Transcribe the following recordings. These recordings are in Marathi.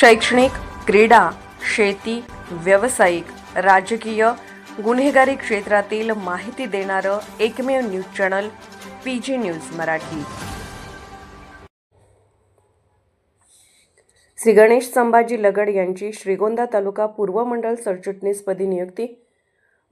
शैक्षणिक क्रीडा शेती व्यावसायिक राजकीय गुन्हेगारी क्षेत्रातील माहिती देणारं एकमेव news channel P G news Marathi. Shri Ganesh Sambhaji Lagad यांची श्रीगोंदा तालुका पूर्व मंडळ सरचिटणीसपदी नियुक्ती.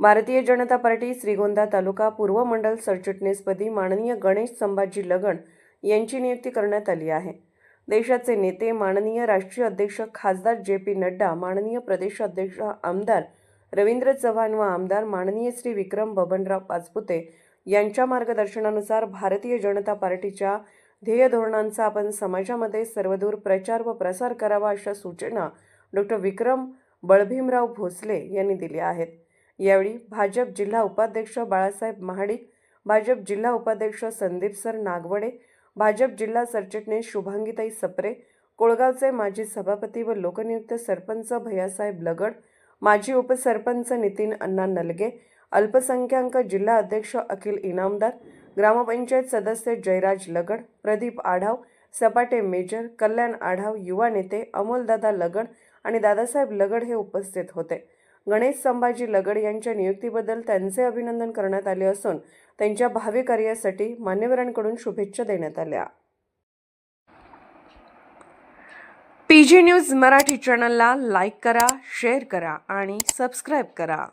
भारतीय जनता पार्टी श्रीगोंदा तालुका पूर्व मंडळ सरचिटणीसपदी माननीय गणेश संभाजी लगड यांची नियुक्ती करण्यात आली आहे. देशाचे नेते माननीय राष्ट्रीय अध्यक्ष खासदार जे पी नड्डा माननीय प्रदेश अध्यक्ष आमदार रवींद्र चव्हाण व आमदार माननीय श्री विक्रम बबनराव पाचपुते यांच्या मार्गदर्शनानुसार भारतीय जनता पार्टीच्या ध्येय धोरणांचा आपण समाजामध्ये सर्वदूर प्रचार व प्रसार करावा अशा सूचना डॉक्टर विक्रम बळभीमराव भोसले यांनी दिल्या आहेत. यावेळी भाजप जिल्हा उपाध्यक्ष बाळासाहेब महाडिक भाजप जिल्हा उपाध्यक्ष संदीप सर नागवडे भाजप जिल्हा सरचिटणीस शुभांगीताई सप्रे कोळगावचे माजी सभापती व लोकनियुक्त सरपंच भैयासाहेब लगड माजी उपसरपंच नितीन अण्णा नलगे अल्पसंख्याक जिल्हा अध्यक्ष अखिल इनामदार ग्रामपंचायत सदस्य जयराज लगड प्रदीप आढाव सपाटे मेजर कल्याण आढाव युवा नेते अमोलदादा लगड आणि दादासाहेब लगड हे उपस्थित होते. गणेश संभाजी लगड यांच्या नियुक्तीबद्दल त्यांचे अभिनंदन करण्यात आले असून त्यांच्या भावी कार्यासाठी मान्यवरांकडून शुभेच्छा देण्यात आल्या. पी जी न्यूज मराठी चॅनलला लाईक करा शेअर करा आणि सबस्क्राईब करा.